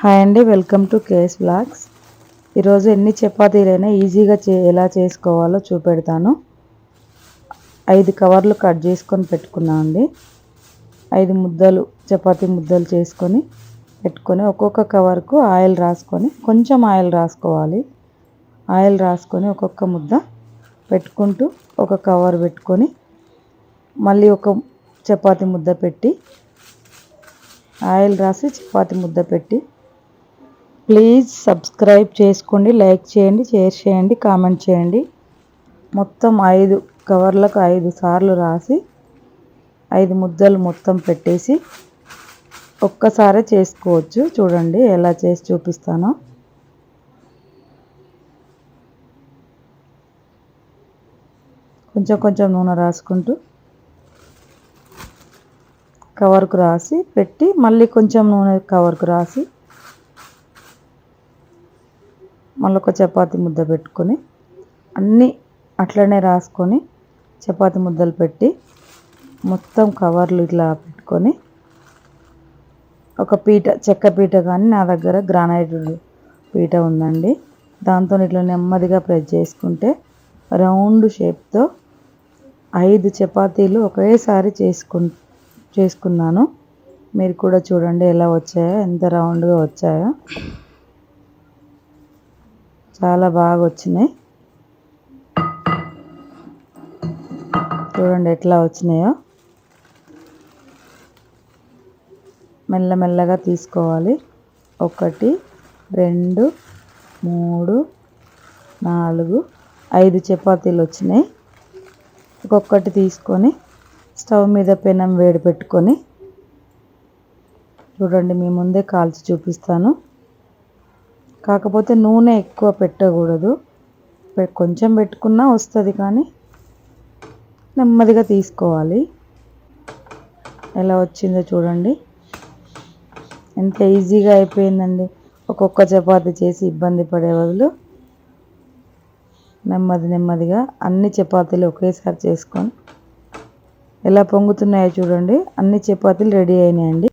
Hi అండి welcome to KS blogs. ఈరోజు ఎన్ని చపాతీలైనా ఈజీగా చే ఎలా చేసుకోవాలో చూపెడతాను. ఐదు కవర్లు కట్ చేసుకొని పెట్టుకున్నాను అండి. ఐదు ముద్దలు చపాతీ ముద్దలు చేసుకొని పెట్టుకొని ఒక్కొక్క కవర్కు ఆయిల్ రాసుకొని కొంచెం ఆయిల్ రాసుకోవాలి. ఆయిల్ రాసుకొని ఒక్కొక్క ముద్ద పెట్టుకుంటూ ఒక కవర్ పెట్టుకొని మళ్ళీ ఒక చపాతీ ముద్ద పెట్టి ఆయిల్ రాసి చపాతి ముద్ద పెట్టి ప్లీజ్ సబ్స్క్రైబ్ చేసుకోండి లైక్ చేయండి షేర్ చేయండి కామెంట్ చేయండి. మొత్తం ఐదు కవర్లకు ఐదు సార్లు రాసి ఐదు ముద్దలు మొత్తం పెట్టేసి ఒక్కసారే చేసుకోవచ్చు. చూడండి ఎలా చేసి చూపిస్తానో. కొంచెం కొంచెం నూనె రాసుకుంటూ కవర్కు రాసి పెట్టి మళ్ళీ కొంచెం నూనె కవర్కు రాసి మళ్ళీ ఒక చపాతి ముద్ద పెట్టుకొని అన్నీ అట్లనే రాసుకొని చపాతి ముద్దలు పెట్టి మొత్తం కవర్లు ఇట్లా పెట్టుకొని ఒక పీట చెక్క పీట కానీ నా దగ్గర గ్రానైట్ పీట ఉందండి. దాంతో ఇట్లా నెమ్మదిగా ప్రెస్ చేసుకుంటే రౌండ్ షేప్తో ఐదు చపాతీలు ఒకేసారి చేసుకు చేసుకున్నాను. మీరు కూడా చూడండి ఎలా వచ్చాయో ఎంత రౌండ్గా వచ్చాయో. చాలా బాగా వచ్చినాయి చూడండి ఎట్లా వచ్చినాయో. మెల్లమెల్లగా తీసుకోవాలి. ఒకటి రెండు మూడు నాలుగు ఐదు చపాతీలు వచ్చినాయి. ఒక్కొక్కటి తీసుకొని స్టవ్ మీద పెనం వేడి పెట్టుకొని చూడండి మీ ముందే కాల్చి చూపిస్తాను. కాకపోతే నూనె ఎక్కువ పెట్టకూడదు. కొంచెం పెట్టుకున్నా వస్తుంది కానీ నెమ్మదిగా తీసుకోవాలి. ఎలా వచ్చిందో చూడండి. ఎంత ఈజీగా అయిపోయిందండి. ఒక్కొక్క చపాతి చేసి ఇబ్బంది పడే బదులు నెమ్మది నెమ్మదిగా అన్ని చపాతీలు ఒకేసారి చేసుకొని ఎలా పొంగుతున్నాయో చూడండి. అన్ని చపాతీలు రెడీ అయినాయండి.